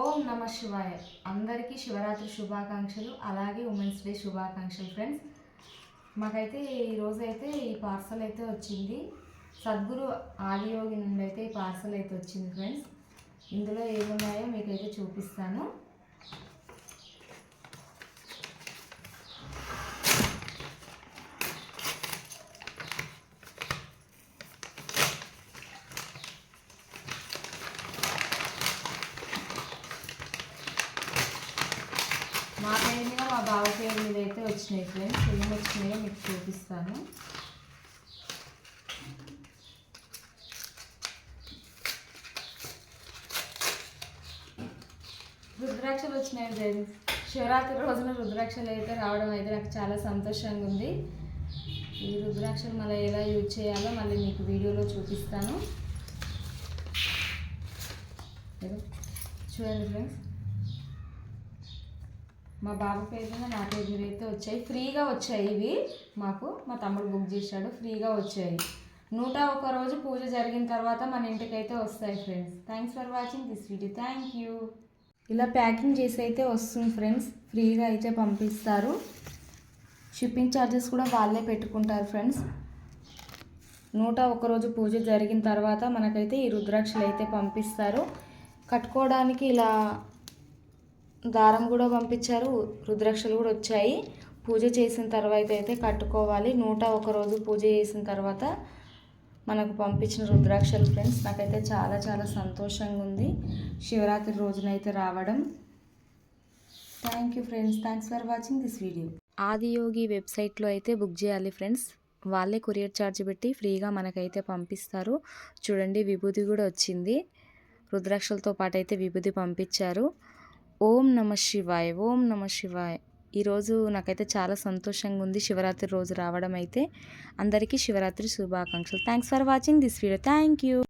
ఓం నమ శివాయ. అందరికీ శివరాత్రి శుభాకాంక్షలు అలాగే ఉమెన్స్ డే శుభాకాంక్షలు ఫ్రెండ్స్. మాకైతే ఈరోజైతే అయితే ఈ పార్సల్ అయితే వచ్చింది. సద్గురు ఆదియోగి నుండి అయితే ఈ పార్సల్ అయితే వచ్చింది ఫ్రెండ్స్. ఇందులో ఏమున్నాయో మీకైతే చూపిస్తాను. మా పేరు మీద మా బావ పేరు మీద అయితే వచ్చినాయి ఫ్రెండ్స్ ఏం వచ్చినాయో మీకు చూపిస్తాను. రుద్రాక్షలు వచ్చినాయి ఫ్రెండ్స్ శివరాత్రి రోజున రుద్రాక్షలు అయితే రావడం అయితే నాకు చాలా సంతోషంగా ఉంది. ఈ రుద్రాక్షలు మళ్ళీ ఎలా యూజ్ చేయాలో మళ్ళీ మీకు వీడియోలో చూపిస్తాను. చూడండి ఫ్రెండ్స్ మా బాబు పేరు మీద నా పేరు మీద అయితే వచ్చాయి. ఫ్రీగా వచ్చాయి ఇవి. మాకు మా తమ్ముడు బుక్ చేశాడు. ఫ్రీగా వచ్చాయి. నూట ఒక రోజు పూజ జరిగిన తర్వాత మన ఇంటికి అయితే వస్తాయి friends. Thanks for watching this video thank you ఇలా ప్యాకింగ్ చేసి అయితే వస్తుంది ఫ్రెండ్స్. ఫ్రీగా అయితే పంపిస్తారు. షిప్పింగ్ ఛార్జెస్ కూడా వాళ్ళే పెట్టుకుంటారు ఫ్రెండ్స్. నూట ఒక రోజు పూజ జరిగిన తర్వాత మనకైతే ఈ రుద్రాక్షలు అయితే పంపిస్తారు. కట్టుకోవడానికి ఇలా దారం కూడా పంపించారు రుద్రాక్షలు కూడా వచ్చాయి. పూజ చేసిన తర్వాత అయితే కట్టుకోవాలి. నూట ఒక రోజు పూజ చేసిన తర్వాత మనకు పంపించిన రుద్రాక్షలు ఫ్రెండ్స్ నాకైతే చాలా చాలా సంతోషంగా ఉంది. శివరాత్రి రోజునైతే రావడం. Thank you friends thanks for watching this video Adiyogi వెబ్సైట్లో అయితే బుక్ చేయాలి ఫ్రెండ్స్ వాళ్ళే కొరియర్ ఛార్జ్ పెట్టి ఫ్రీగా మనకైతే పంపిస్తారు. చూడండి విభూది కూడా వచ్చింది. రుద్రాక్షలతో పాటు అయితే విభూది పంపించారు. ఓం నమ శివాయ్ ఓం నమ శివాయ్. ఈరోజు నాకైతే చాలా సంతోషంగా ఉంది శివరాత్రి రోజు రావడం అయితే. అందరికీ శివరాత్రి శుభాకాంక్షలు. Thanks for watching this video thank you